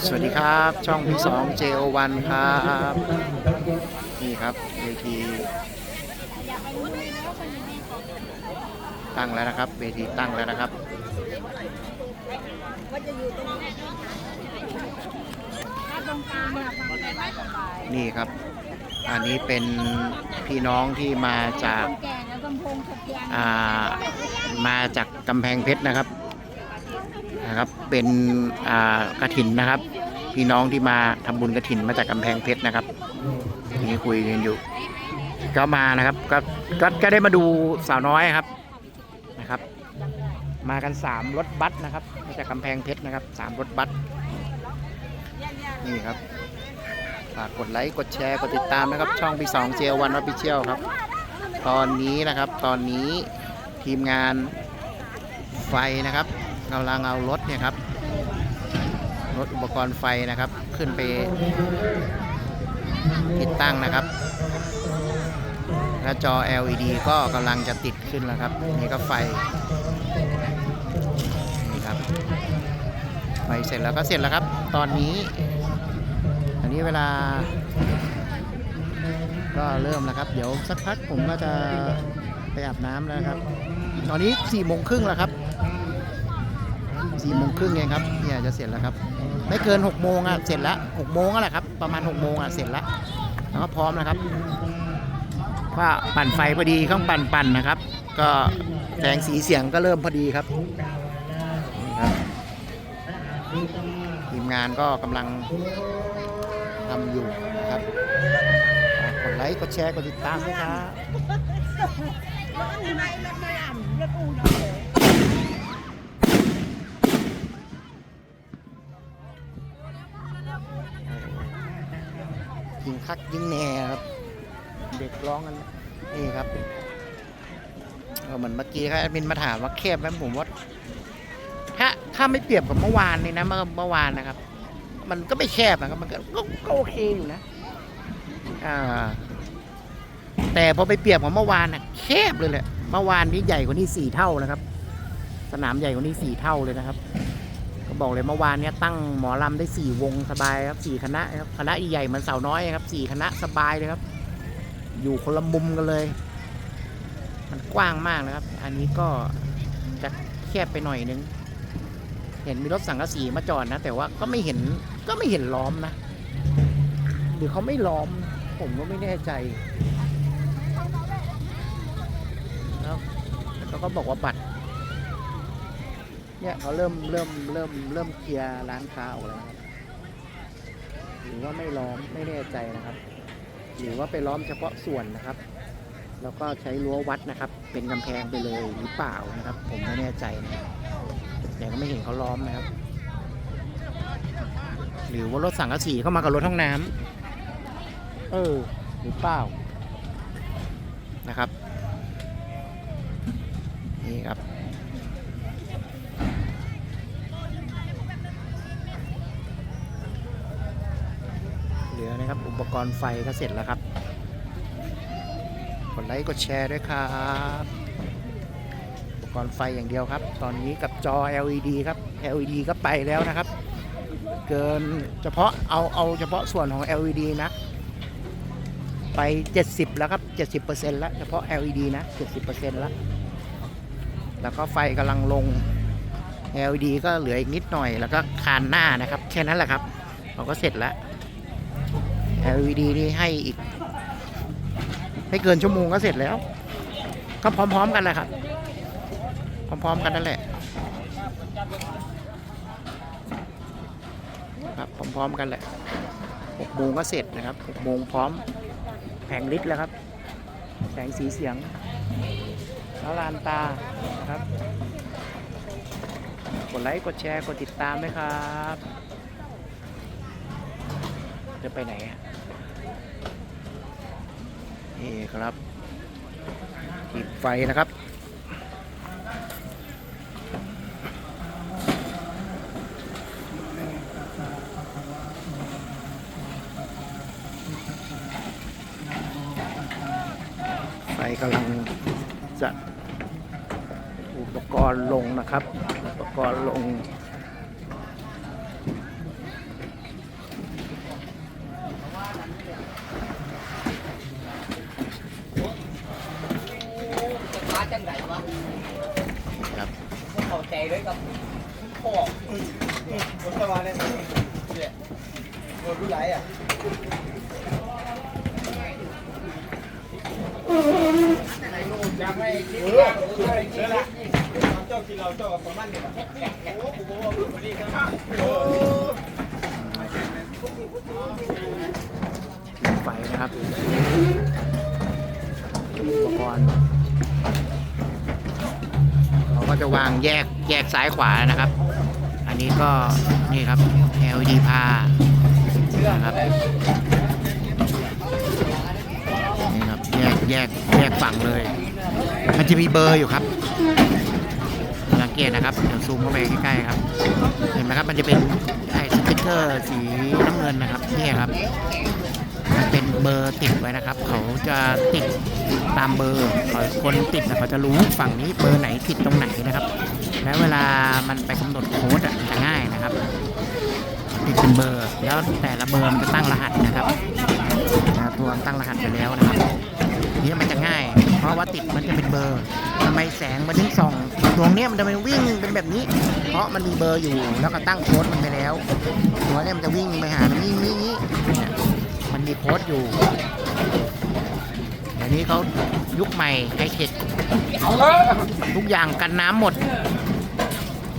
สวัสดีครับ ช่องพี่สอง JO1 ครับ นี่ครับเวทีตั้งแล้วนะครับ เวทีตั้งแล้วนะครับนี่ครับ อันนี้เป็นพี่น้องที่มาจากอ่ามาจากกำแพงเพชรนะครับ นะครับ เป็นกระถินนะครับ พี่น้องที่มาทำบุญกระถินมาจากกำแพงเพชรนะครับนี่คุยกันอยู่ ก็มานะครับก็ก็ก็ได้มาดูสาวน้อยครับนะครับ มากันสามรถบัสนะครับมาจากกำแพงเพชรนะครับสามรถบัสนี่ครับฝากกดไลค์กดแชร์กดติดตามนะครับ ช่องพี่สองเจวันออฟฟิเชียลครับ ตอนนี้นะครับตอนนี้ทีมงานไฟนะครับ กำลังเอารถเนี่ยครับรถอุปกรณ์ไฟนะครับ ขึ้นไปติดตั้งนะครับและจอ LED ก็กำลังจะติดขึ้นแล้วครับ นี่ก็ไฟนี่ครับไฟเสร็จแล้วก็เสร็จแล้วครับ ตอนนี้ อันนี้เวลา ก็เริ่มแล้วครับ เดี๋ยวสักพักผมก็จะไปอาบน้ำแล้วครับ ตอนนี้สี่โมงครึ่งแล้วครับ สี่โมงครึ่งเองครับเนี่ยจะเสร็จแล้วครับ ไม่เกินหกโมงอะเสร็จแล้วหกโมงแล้วแหละครับประมาณหกโมงอะเสร็จแล้วแล้วก็พร้อมนะครับว่าปั่นไฟพอดีเครื่องปั่นปั่นนะครับ ก็แสงสีเสียงก็เริ่มพอดีครับทีมงานก็กำลังทำอยู่นะครับกดไลค์กดแชร์กดติดตามด้วยครับ ยิงคักยิงแหน่ครับ เด็กร้องกันนี่ครับก็เหมือนเมื่อกี้ครับแอดมินมาถามว่าแคบไหมผมว่าถ้าถ้าไม่เปรียบกับเมื่อวานนี่นะเมื่อเมื่อวานนะครับ มันก็ไม่แคบนะครับ มันก็ก็ก็โอเคอยู่นะ อ่า แต่พอไปเปรียบกับเมื่อวานน่ะแคบเลยแหละเมื่อวานนี้ใหญ่กว่านี้สี่เท่านะครับ สนามใหญ่กว่านี้สี่เท่าเลยนะครับ ก็บอกเลยเมื่อวานเนี้ยตั้งหมอลำได้สี่วงสบายครับสี่คณะครับคณะใหญ่เหมือนเสาน้อยครับสี่คณะสบายเลยครับ อยู่คนละมุมกันเลย มันกว้างมากนะครับ อันนี้ก็จะแคบไปหน่อยนึง เห็นมีรถสังกะสีมาจอดนะ แต่ว่าก็ไม่เห็นก็ไม่เห็นล้อมนะหรือเขาไม่ล้อม ผมก็ไม่แน่ใจแล้วเขาก็บอกว่าบัตร เนี่ยเขาเริ่มเริ่มเริ่มเริ่มเคลียร์ร้านค้าออกแล้วครับหรือว่าไม่ล้อมไม่แน่ใจนะครับ หรือว่าไปล้อมเฉพาะส่วนนะครับ แล้วก็ใช้รั้ววัดนะครับ เป็นกำแพงไปเลยหรือเปล่านะครับ ผมไม่แน่ใจนะแต่ก็ไม่เห็นเขาล้อมนะครับ หรือว่ารถสังกะสีเข้ามากับรถห้องน้ำเออ หรือเปล่านะครับ นี่ครับ เหลือ นะครับ อุปกรณ์ไฟก็เสร็จแล้วครับ กดไลค์กดแชร์ด้วยครับ อุปกรณ์ไฟอย่างเดียวครับ ตอนนี้กับจอ LED ครับ LED ก็ไปแล้วนะครับ เกินเฉพาะเอาเอาเฉพาะส่วนของ LED นะ ไป 70 แล้วครับ 70%แล้วเฉพาะ LED นะ 70%แล้ว แล้วก็ไฟกำลังลง LED ก็เหลืออีกนิดหน่อยแล้วก็คานหน้านะครับ แค่นั้นแหละครับ เราก็เสร็จแล้ว LED นี่ให้อีกไม่เกินชั่วโมงก็เสร็จแล้ว ก็พร้อมๆกันแหละครับ พร้อมๆกันนั่นแหละ ครับพร้อมๆกันแหละ6โมงก็เสร็จนะครับ6โมงพร้อมแผงลิตแล้วครับ แสงสีเสียงแล้วลานตานะครับ กดไลค์กดแชร์กดติดตามด้วยครับ จะไปไหนอะ นี่ครับติดไฟนะครับไฟกำลังจะอุปกรณ์ลงนะครับ อุปกรณ์ลง จังไหนวะครับเข้าใจเลยครับพ่อคนะมาเนี่ยเนี่ยโดไหลอะยัไม่คิดว่าจะกินละเจ้ากิเราเจ้ากับปรนั่าวันนี้ครัไฟนะครับอุปกรณ์็จะวางแยกแยกซ้ายขวานะครับ อันนี้ก็นี่ครับ LED พานะครับนี่ครับแยกแยกแยกฝั่งเลย มันจะมีเบอร์อยู่ครับสังเกตนะครับเดี๋ยวซูมเข้าไปใกล้ๆครับ เห็นไหมครับมันจะเป็นไอ้สติ๊กเกอร์สีน้ำเงินนะครับนี่ครับ เบอร์ติดไว้นะครับ เขาจะติดตามเบอร์ขาคนติดนะเขาจะรู้ฝั่งนี้เบอร์ไหนติดตรงไหนนะครับ แล้วเวลามันไปกำหนดโค้ดอะจะง่ายนะครับ ติดเป็นเบอร์ แล้วแต่ละเบอร์มันจะตั้งรหัสนะครับตัวตั้งรหัสไปแล้วนะครับนี่มันจะง่าย เพราะว่าติดมันจะเป็นเบอร์ทำไมแสงมันถึงส่องดวงเนี้ยมันจะเป็นวิ่งเป็นแบบนี้ เพราะมันมีเบอร์อยู่แล้วก็ตั้งโค้ดมันไปแล้ว ตัวเนี้ยมันจะวิ่งไปหานี่นี่นี่เนี่ยมัน มีโพสต์อยู่เดี๋ยวนี้เขายุคใหม่ไฮเทคทุกอย่างกันน้ำหมด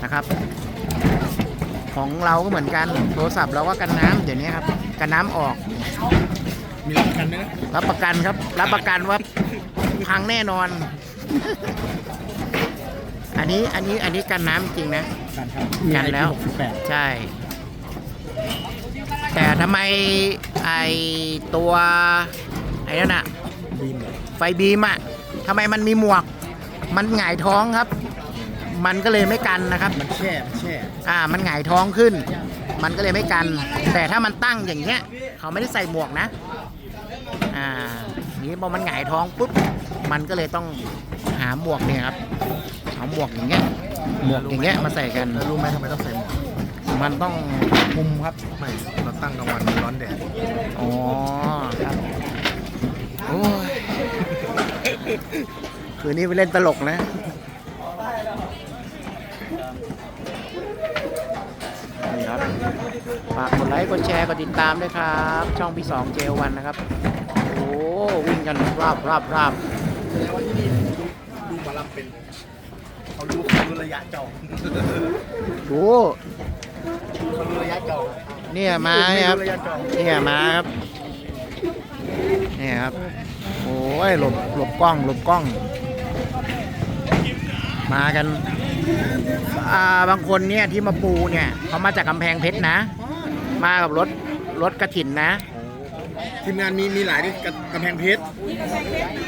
นะครับ ของเราก็เหมือนกันโทรศัพท์เราก็กันน้ำเดี๋ยวนี้ครับกันน้ำออกมีรับประกันไหมนะรับประกันครับ รับประกันว่าพังแน่นอน อันนี้อันนี้อันนี้กันน้ำจริงนะกันครับกันแล้วหกสิบแปดใช่ แต่ทำไม ไอตัวไอ้นั่นอะบีมเหรอไฟบีมอะทำไมมันมีหมวก มันหงายท้องครับ มันก็เลยไม่กันนะครับ มันแช่มันแช่อ่า มันหงายท้องขึ้น มันก็เลยไม่กัน แต่ถ้ามันตั้งอย่างเงี้ย เขาไม่ได้ใส่หมวกนะ อ่านี้พอมันหงายท้องปุ๊บ มันก็เลยต้องหาหมวกเนี่ยครับเอาหมวกอย่างเงี้ย หมวกอย่างเงี้ยมาใส่กัน แล้วรู้ไหมทำไมต้องใส่หมวก มันต้องคุมครับไม่เรา ตั้งกลางวันมันร้อนแดด อ๋อครับโอ้ยคืนนี้ไปเล่นตลกนะนี่ครับฝากกดไลค์กดแชร์กดติดตามด้วยครับ ช่องพี่สองเจวันนะครับ โอ้วิ่งกันราบราบราบแสดงว่าที่นี่ดูดูหมอลำเป็นเขาดูเขาดูระยะจองดูเขาดูระยะจอง เนี่ยมาเนี่ยครับระยะจองเนี่ยมาครับเนี่ยครับโอ้ยหลบหลบกล้องหลบกล้อง มากันอ่าบางคนเนี่ยที่มาปูเนี่ยเขามาจากกำแพงเพชรนะ มากับรถรถกระถินนะ ทีมงานมีมีหลายที่กำแพงเพชร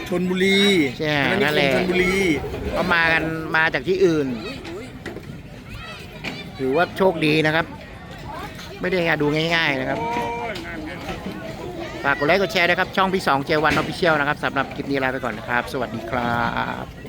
ชนบุรีใช่อันั่นแหละชนบุรีก็มากันมาจากที่อื่น ถือว่าโชคดีนะครับ ไม่ได้ดูง่ายๆนะครับฝากกดไลค์กดแชร์นะครับช่องพี่สองเจวันออฟฟิเชียลนะครับสำหรับคลิปนี้ลาไปก่อนนะครับ สวัสดีครับ